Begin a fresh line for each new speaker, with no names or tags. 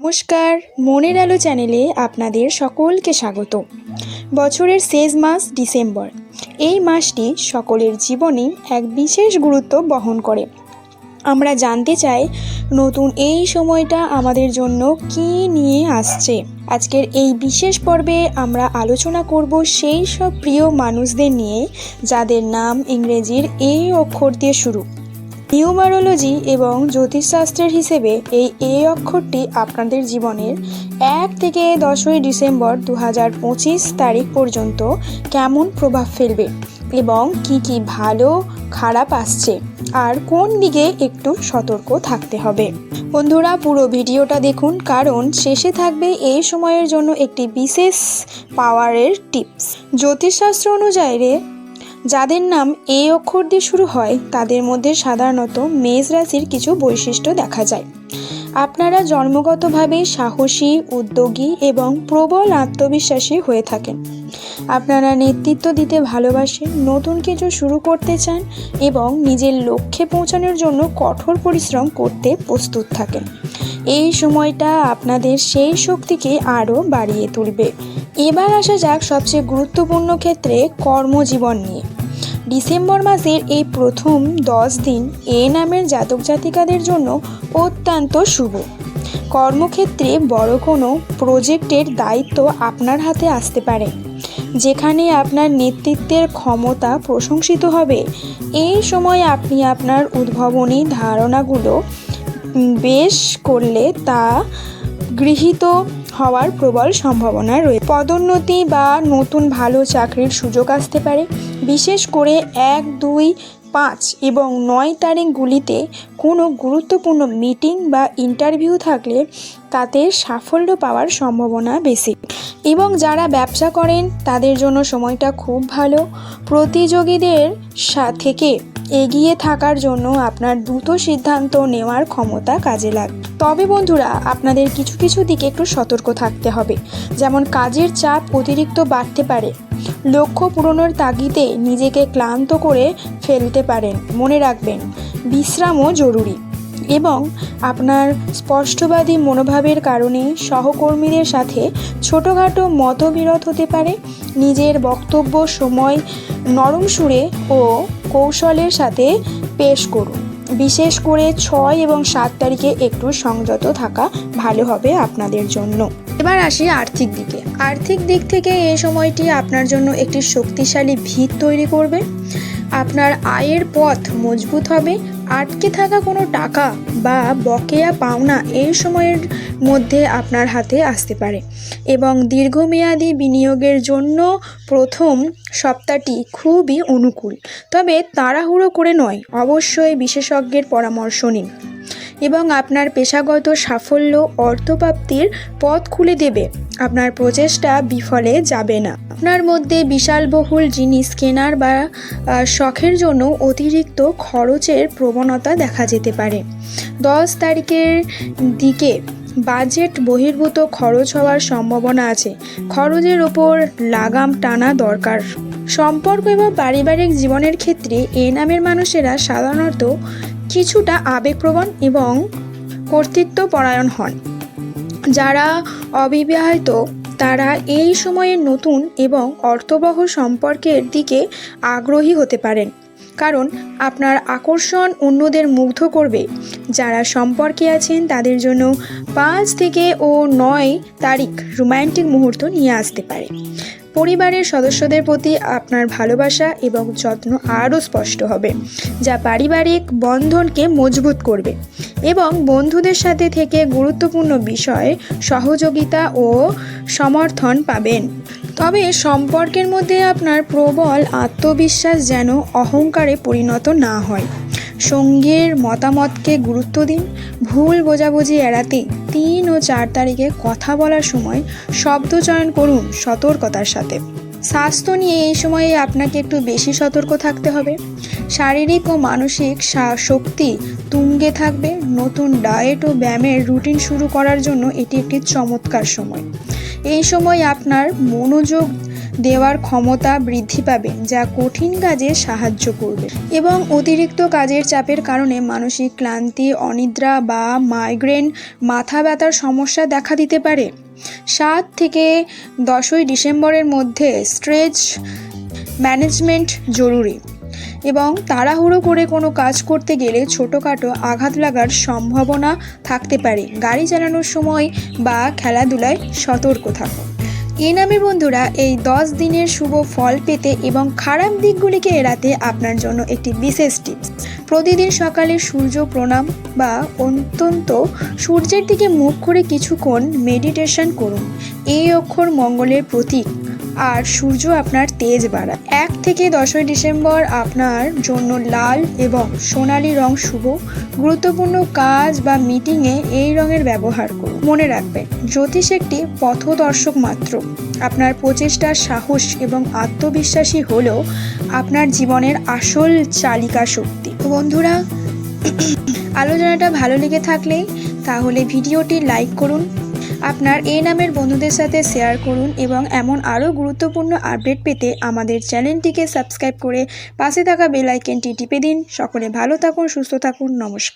নমস্কার, মনের আলো চ্যানেলে আপনাদের সকলকে স্বাগত। বছরের শেষ মাস ডিসেম্বর। এই মাসটি সকলের জীবনে এক বিশেষ গুরুত্ব বহন করে। আমরা জানতে চাই, নতুন এই সময়টা আমাদের জন্য কী নিয়ে আসছে? আজকের এই বিশেষ পর্বে আমরা আলোচনা করব সেই সব প্রিয় মানুষদের নিয়ে, যাদের নাম ইংরেজির এই অক্ষর দিয়ে শুরু। নিউমারোলজি এবং জ্যোতিষশাস্ত্রের হিসেবে এই এ অক্ষরটি আপনাদের জীবনের এক থেকে দশই ডিসেম্বর দু হাজার পঁচিশ তারিখ পর্যন্ত কেমন প্রভাব ফেলবে এবং কি কি ভালো, খারাপ আসছে আর কোন দিকে একটু সতর্ক থাকতে হবে। বন্ধুরা, পুরো ভিডিওটা দেখুন, কারণ শেষে থাকবে এই সময়ের জন্য একটি বিশেষ পাওয়ারের টিপস জ্যোতিষশাস্ত্র অনুযায়ী যাদের নাম এ অক্ষর দিয়ে শুরু হয়, তাদের মধ্যে সাধারণত মেষ রাশির কিছু বৈশিষ্ট্য দেখা যায়। আপনারা জন্মগতভাবে সাহসী, উদ্যোগী এবং প্রবল আত্মবিশ্বাসী হয়ে থাকেন। আপনারা নেতৃত্ব দিতে ভালোবাসেন, নতুন কিছু শুরু করতে চান এবং নিজের লক্ষ্যে পৌঁছানোর জন্য কঠোর পরিশ্রম করতে প্রস্তুত থাকেন। এই সময়টা আপনাদের সেই শক্তিকে আরও বাড়িয়ে তুলবে। এবার আসা যাক সবচেয়ে গুরুত্বপূর্ণ ক্ষেত্রে কর্মজীবন নিয়ে। ডিসেম্বর মাসের এই প্রথম দশ দিন এ নামের জাতক জাতিকাদের জন্য অত্যন্ত শুভ। কর্মক্ষেত্রে বড় কোনো প্রজেক্টের দায়িত্ব আপনার হাতে আসতে পারে। যেখানে আপনার নেতৃত্বের ক্ষমতা প্রশংসিত হবে। এই সময় আপনি আপনার উদ্ভাবনী ধারণাগুলো বেশ করলে তা গৃহীত হওয়ার প্রবল সম্ভাবনা রয়েছে পদোন্নতি বা নতুন ভালো চাকরির সুযোগ আসতে পারে। বিশেষ করে এক, দুই, পাঁচ এবং নয় তারিখগুলিতে কোনো গুরুত্বপূর্ণ মিটিং বা ইন্টারভিউ থাকলে তাতে সাফল্য পাওয়ার সম্ভাবনা বেশি। এবং যারা ব্যবসা করেন, তাদের জন্য সময়টা খুব ভালো। প্রতিযোগীদের থেকে এগিয়ে থাকার জন্য আপনার দ্রুত সিদ্ধান্ত নেওয়ার ক্ষমতা কাজে লাগবে। তবে বন্ধুরা, আপনাদের কিছু কিছু দিকে একটু সতর্ক থাকতে হবে। যেমন কাজের চাপ অতিরিক্ত বাড়তে পারে। লক্ষ্য পূরণের তাগিদে নিজেকে ক্লান্ত করে ফেলতে পারেন, মনে রাখবেন, বিশ্রামও জরুরি। এবং আপনার স্পষ্টবাদী মনোভাবের কারণে সহকর্মীদের সাথে ছোটোখাটো মতবিরোধ হতে পারে, নিজের বক্তব্য সময় নরম সুরে ও কৌশলের সাথে পেশ করুন। বিশেষ করে ছয় এবং সাত তারিখে একটু সংযত থাকা ভালো হবে আপনাদের জন্য। এবার আসি আর্থিক দিকে। আর্থিক দিক থেকে এই সময়টি আপনার জন্য একটি শক্তিশালী ভিত তৈরি করবে। আপনার আয়ের পথ মজবুত হবে। আটকে থাকা কোনো টাকা বা বকেয়া পাওনা এই সময়ের মধ্যে আপনার হাতে আসতে পারে এবং দীর্ঘমেয়াদী বিনিয়োগের জন্য প্রথম সপ্তাহটি খুবই অনুকূল। তবে তাড়াহুড়ো করে নয়, অবশ্যই বিশেষজ্ঞের পরামর্শ নিন। এবং আপনার পেশাগত সাফল্য, অর্থপ্রাপ্তির পথ খুলে দেবে। আপনার প্রচেষ্টা বিফলে যাবে না। আপনার মধ্যে বিশালবহুল জিনিস কেনার বা শখের জন্য অতিরিক্ত খরচের প্রবণতা দেখা যেতে পারে। দশ তারিখের দিকে বাজেট বহির্ভূত খরচ হওয়ার সম্ভাবনা আছে। খরচের ওপর লাগাম টানা দরকার। সম্পর্ক এবং পারিবারিক জীবনের ক্ষেত্রে এ নামের মানুষেরা সাধারণত কিছুটা আবেগপ্রবণ এবং কর্তৃত্ব পরায়ণ হন। যারা অবিবাহিত, তারা এই সময়ে নতুন এবং অর্থবহ সম্পর্কের দিকে আগ্রহী হতে পারেন। কারণ আপনার আকর্ষণ অন্যদের মুগ্ধ করবে। যারা সম্পর্কে আছেন, তাদের জন্য পাঁচ থেকে ও নয় তারিখ রোম্যান্টিক মুহূর্ত নিয়ে আসতে পারে। পরিবারের সদস্যদের প্রতি আপনার ভালোবাসা এবং যত্ন আরও স্পষ্ট হবে, যা পারিবারিক বন্ধনকে মজবুত করবে এবং বন্ধুদের সাথে থেকে গুরুত্বপূর্ণ বিষয়ে সহযোগিতা ও সমর্থন পাবেন। তবে সম্পর্কের মধ্যে আপনার প্রবল আত্মবিশ্বাস যেন অহংকারে পরিণত না হয়। সঙ্গীর মতামতকে গুরুত্ব দিন। ভুল বোঝাবুঝি এড়াতে তিন ও চার তারিখে কথা বলার সময় শব্দ চয়ন করুন সতর্কতার সাথে। স্বাস্থ্য নিয়ে এই সময়ে আপনাকে একটু বেশি সতর্ক থাকতে হবে। শারীরিক ও মানসিক শক্তি তুঙ্গে থাকবে। নতুন ডায়েট ও ব্যায়ামের রুটিন শুরু করার জন্য এটি একটি চমৎকার সময়। এই সময় আপনার মনোযোগ দেওয়ার ক্ষমতা বৃদ্ধি পাবে, যা কঠিন কাজে সাহায্য করবে। এবং অতিরিক্ত কাজের চাপের কারণে মানসিক ক্লান্তি, অনিদ্রা বা মাইগ্রেন, মাথা ব্যথার সমস্যা দেখা দিতে পারে। সাত থেকে দশই ডিসেম্বরের মধ্যে স্ট্রেচ ম্যানেজমেন্ট জরুরি এবং তাড়াহুড়ো করে কোনো কাজ করতে গেলে ছোটোখাটো আঘাত লাগার সম্ভাবনা থাকতে পারে। গাড়ি চালানোর সময় বা খেলাধুলায় সতর্ক থাকুন এ নামে বন্ধুরা, এই দশ দিনের শুভ ফল পেতে এবং খারাপ দিকগুলিকে এড়াতে আপনার জন্য একটি বিশেষ টিপস। প্রতিদিন সকালে সূর্য প্রণাম বা অত্যন্ত সূর্যের দিকে মুখ করে কিছুক্ষণ মেডিটেশন করুন। এই অক্ষর মঙ্গলের প্রতীক। আর সূর্য আপনার তেজ বাড়ায়। এক থেকে দশই ডিসেম্বর আপনার জন্য লাল এবং সোনালী রং শুভ। গুরুত্বপূর্ণ কাজ বা মিটিংয়ে এই রঙের ব্যবহার করুন। মনে রাখবেন, জ্যোতিষ একটি পথদর্শক মাত্র। আপনার প্রচেষ্টার সাহস এবং আত্মবিশ্বাসী হলো আপনার জীবনের আসল চালিকা শক্তি। বন্ধুরা, আলোচনাটা ভালো লেগে থাকলে তাহলে ভিডিওটি লাইক করুন আপনার এই নামের বন্ধুদের সাথে শেয়ার করুন এবং এমন আরও গুরুত্বপূর্ণ আপডেট পেতে আমাদের চ্যানেলটিকে সাবস্ক্রাইব করে পাশে থাকা বেল আইকনটি টিপে দিন। সকলে ভালো থাকুন, সুস্থ থাকুন, নমস্কার।